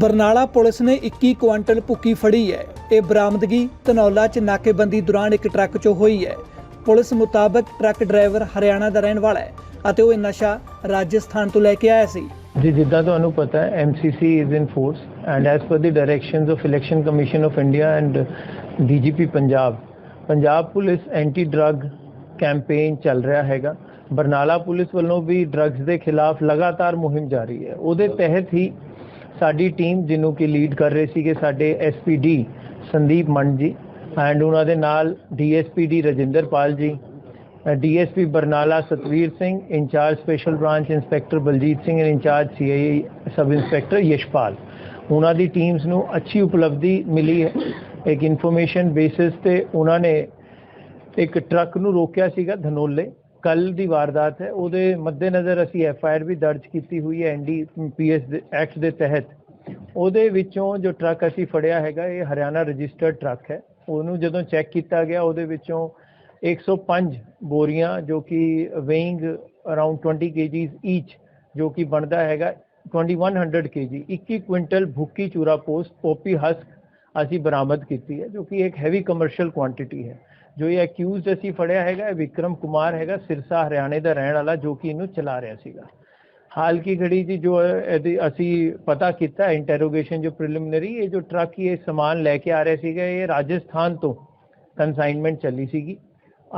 Barnala police ਨੇ 21 quintal ਭੁੱਕੀ ਫੜੀ ਹੈ। ਇਹ ਬਰਾਮਦਗੀ ਧਨੌਲਾ 'ਚ ਨਾਕੇਬੰਦੀ ਦੌਰਾਨ ਇੱਕ ਟਰੱਕ 'ਚੋਂ ਹੋਈ ਹੈ। ਪੁਲਿਸ ਮੁਤਾਬਕ ਟਰੱਕ ਡਰਾਈਵਰ ਹਰਿਆਣਾ ਦਾ ਰਹਿਣ ਵਾਲਾ ਹੈ ਅਤੇ ਉਹ ਇਹ ਨਸ਼ਾ ਰਾਜਸਥਾਨ ਤੋਂ ਲੈ ਕੇ ਆਇਆ ਸੀ। ਜੀ, ਜਿੱਦਾਂ ਤੁਹਾਨੂੰ ਪਤਾ ਹੈ MCC is in force and as per the directions of Election Commission of India and DGP Punjab Punjab police anti drug campaign ਚੱਲ ਰਿਹਾ ਹੈਗਾ। ਬਰਨਾਲਾ ਪੁਲਿਸ ਵੱਲੋਂ ਵੀ ਡਰੱਗਸ ਦੇ ਖਿਲਾਫ ਲਗਾਤਾਰ ਮੁਹਿੰਮ ਜਾਰੀ ਹੈ। ਉਹਦੇ ਤਹਿਤ ਹੀ ਸਾਡੀ ਟੀਮ ਜਿਹਨੂੰ ਕਿ ਲੀਡ ਕਰ ਰਹੇ ਸੀਗੇ ਸਾਡੇ ਐਸਪੀਡੀ ਸੰਦੀਪ ਮੰਡ ਜੀ ਐਂਡ ਉਹਨਾਂ ਦੇ ਨਾਲ DSPD Rajinderpal ji DSP Barnala Satvir Singh, incharge special branch inspector Baljit Singh and incharge CIA sub inspector Yashpal. ਉਹਨਾਂ ਦੀ ਟੀਮਸ ਨੂੰ ਅੱਛੀ ਉਪਲਬਧੀ ਮਿਲੀ ਹੈ। ਇੱਕ ਇਨਫੋਰਮੇਸ਼ਨ ਬੇਸਿਸ ਤੇ ਉਹਨਾਂ ਨੇ ਇੱਕ ਟਰੱਕ ਨੂੰ ਰੋਕਿਆ ਸੀਗਾ, ਧਨੋਲੇ। ਕੱਲ ਦੀ ਵਾਰਦਾਤ ਹੈ, ਉਹਦੇ ਮੱਦੇਨਜ਼ਰ ਅਸੀਂ ਐਫ ਆਈ ਆਰ ਵੀ ਦਰਜ ਕੀਤੀ ਹੋਈ ਹੈ ਐਨਡੀਪੀਐਸ ਦੇ ਐਕਟ ਦੇ ਤਹਿਤ। ਉਹਦੇ ਵਿੱਚੋਂ ਜੋ ਟਰੱਕ ਅਸੀਂ ਫੜਿਆ ਹੈਗਾ, ਇਹ ਹਰਿਆਣਾ ਰਜਿਸਟਰਡ ਟਰੱਕ ਹੈ। ਉਹਨੂੰ ਜਦੋਂ ਚੈੱਕ ਕੀਤਾ ਗਿਆ, ਉਹਦੇ ਵਿੱਚੋਂ 105 ਬੋਰੀਆਂ, ਜੋ ਕਿ ਵੇਇੰਗ ਅਰਾਊਂਡ 20 ਕੇਜੀਸ ਈਚ ਜੋ ਕਿ ਬਣਦਾ ਹੈਗਾ 2100 ਕੇਜੀ 21 ਕੁਇੰਟਲ ਭੁੱਕੀ ਚੂਰਾ ਪੋਸਟ ਪੋਪੀ ਹਸਕ ਅਸੀਂ ਬਰਾਮਦ ਕੀਤੀ ਹੈ, ਜੋ ਕਿ ਇੱਕ ਹੈਵੀ ਕਮਰਸ਼ੀਅਲ ਕੁਆਂਟੀਟੀ ਹੈ। ਜੋ ਇਹ ਅਕਿਊਜ਼ਡ ਅਸੀਂ ਫੜਿਆ ਹੈਗਾ, ਇਹ ਵਿਕਰਮ ਕੁਮਾਰ ਹੈਗਾ, ਸਿਰਸਾ, ਹਰਿਆਣੇ ਦਾ ਰਹਿਣ ਵਾਲਾ, ਜੋ ਕਿ ਇਹਨੂੰ ਚਲਾ ਰਿਹਾ ਸੀਗਾ। ਹਾਲ ਕੀ ਘੜੀ ਜੀ ਜੋ ਇਹਦੀ ਅਸੀਂ ਪਤਾ ਕੀਤਾ ਇੰਟਰੋਗੇਸ਼ਨ ਜੋ ਪ੍ਰੀਲਿਮਿਨਰੀ ਇਹ ਜੋ ਟਰੱਕ ਇਹ ਸਮਾਨ ਲੈ ਕੇ ਆ ਰਿਹਾ ਸੀਗਾ, ਇਹ ਰਾਜਸਥਾਨ ਤੋਂ ਕਨਸਾਈਨਮੈਂਟ ਚੱਲੀ ਸੀਗੀ।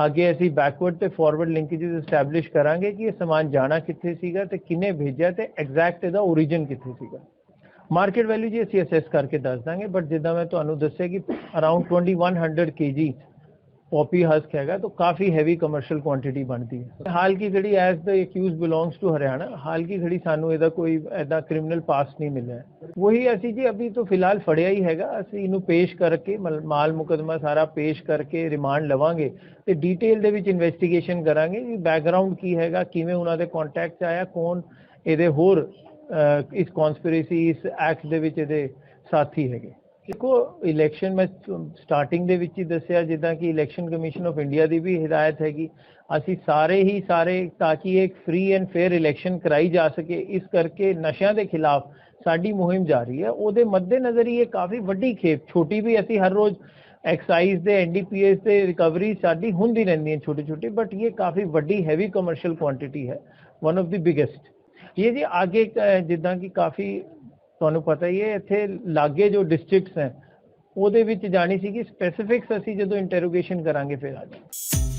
ਅੱਗੇ ਅਸੀਂ ਬੈਕਵਰਡ ਤੇ ਫਾਰਵਰਡ ਲਿੰਕੇजेस ਐਸਟੈਬਲਿਸ਼ ਕਰਾਂਗੇ ਕਿ ਇਹ ਸਮਾਨ ਜਾਣਾ ਕਿੱਥੇ ਸੀਗਾ ਤੇ ਕਿੰਨੇ ਭੇਜਿਆ ਤੇ ਐਗਜ਼ੈਕਟ ਇਹਦਾ origin ਕਿੱਥੇ ਸੀਗਾ। ਮਾਰਕੀਟ ਵੈਲਿਊ ਜੀ ਅਸੀਂ ਅਸੈਸ ਕਰਕੇ ਦੱਸ ਦਾਂਗੇ ਬਟ ਜਿੱਦਾਂ ਮੈਂ ਤੁਹਾਨੂੰ ਦੱਸਿਆ ਕਿ ਅਰਾਊਂਡ 2100 ਕੇਜੀ ਪੋਪੀ ਹਸਕ ਹੈਗਾ, ਤਾਂ ਕਾਫੀ ਹੈਵੀ ਕਮਰਸ਼ੀਅਲ ਕੁਆਂਟੀਟੀ ਬਣਦੀ ਹੈ ਹਾਲ ਕੀ ਘੜੀ as the accused belongs to Haryana, ਹਾਲ ਕੀ ਘੜੀ ਸਾਨੂੰ ਇਹਦਾ ਕੋਈ ਐਦਾ ਕ੍ਰਿਮੀਨਲ ਪਾਸ ਨਹੀਂ ਮਿਲਿਆ ਹੈ। ਵਹੀ ਅਸੀਂ ਜੀ ਅਭੀ ਤੋਂ ਫਿਲਹਾਲ ਫੜਿਆ ਹੀ ਹੈਗਾ, ਅਸੀਂ ਇਹਨੂੰ ਪੇਸ਼ ਕਰਕੇ ਮਲ- ਮਾਲ ਮੁਕਦਮਾ ਸਾਰਾ ਪੇਸ਼ ਕਰਕੇ ਰਿਮਾਂਡ ਲਵਾਂਗੇ ਤੇ ਡੀਟੇਲ ਦੇ ਵਿੱਚ ਇਨਵੈਸਟੀਗੇਸ਼ਨ ਕਰਾਂਗੇ ਕਿ ਬੈਕਗ੍ਰਾਉਂਡ ਕੀ ਹੈਗਾ, ਕਿਵੇਂ ਉਹਨਾਂ ਦੇ ਕੰਟੈਕਟ 'ਚ ਆਇਆ, ਕੌਣ ਇਹਦੇ ਹੋਰ ਇਸ ਕਨਸਪੀਰੇਸੀ ਇਸ ਐਕਟ ਦੇ ਵਿੱਚ ਇਹਦੇ ਸਾਥੀ ਹੈਗੇ ਦੇਖੋ ਇਲੈਕਸ਼ਨ ਮੈਂ ਸਟਾਰਟਿੰਗ ਦੇ ਵਿੱਚ ਹੀ ਦੱਸਿਆ ਜਿੱਦਾਂ ਕਿ ਇਲੈਕਸ਼ਨ ਕਮਿਸ਼ਨ ਆਫ ਇੰਡੀਆ ਦੀ ਵੀ ਹਦਾਇਤ ਹੈਗੀ। ਅਸੀਂ ਸਾਰੇ ਹੀ ਸਾਰੇ ਤਾਂ ਕਿ ਇੱਕ ਫ੍ਰੀ ਐਂਡ ਫੇਅਰ ਇਲੈਕਸ਼ਨ ਕਰਾਈ ਜਾ ਸਕੇ। ਇਸ ਕਰਕੇ ਨਸ਼ਿਆਂ ਦੇ ਖਿਲਾਫ ਸਾਡੀ ਮੁਹਿੰਮ ਜਾਰੀ ਹੈ। ਉਹਦੇ ਮੱਦੇਨਜ਼ਰ ਹੀ ਇਹ ਕਾਫੀ ਵੱਡੀ ਖੇਪ ਛੋਟੀ ਵੀ ਅਸੀਂ ਹਰ ਰੋਜ਼ ਐਕਸਾਈਜ਼ ਦੇ ਐਨਡੀਪੀਐਸ ਤੇ ਰਿਕਵਰੀ ਸਾਡੀ ਹੁੰਦੀ ਰਹਿੰਦੀ ਹੈ ਛੋਟੀ ਛੋਟੀ ਬਟ ਇਹ ਕਾਫੀ ਵੱਡੀ ਹੈਵੀ ਕਮਰਸ਼ੀਅਲ ਕੁਆਂਟੀਟੀ ਹੈ। ਵਨ ਆਫ ਦੀ ਬਿਗੇਸਟ ਇਹ ਜੀ ਅੱਗੇ ਅਹ, ਜਿੱਦਾਂ ਕਿ ਕਾਫੀ ਤੁਹਾਨੂੰ ਪਤਾ ਹੀ ਹੈ, ਇੱਥੇ ਲਾਗੇ ਜੋ ਡਿਸਟ੍ਰਿਕਟਸ ਹੈ, ਉਹਦੇ ਵਿੱਚ ਜਾਣੀ ਸੀ ਕਿ ਸਪੈਸੀਫਿਕਸ ਅਸੀਂ ਜਦੋਂ ਇੰਟਰੋਗੇਸ਼ਨ ਕਰਾਂਗੇ, ਫਿਰ ਆ ਜਾਵਾਂਗੇ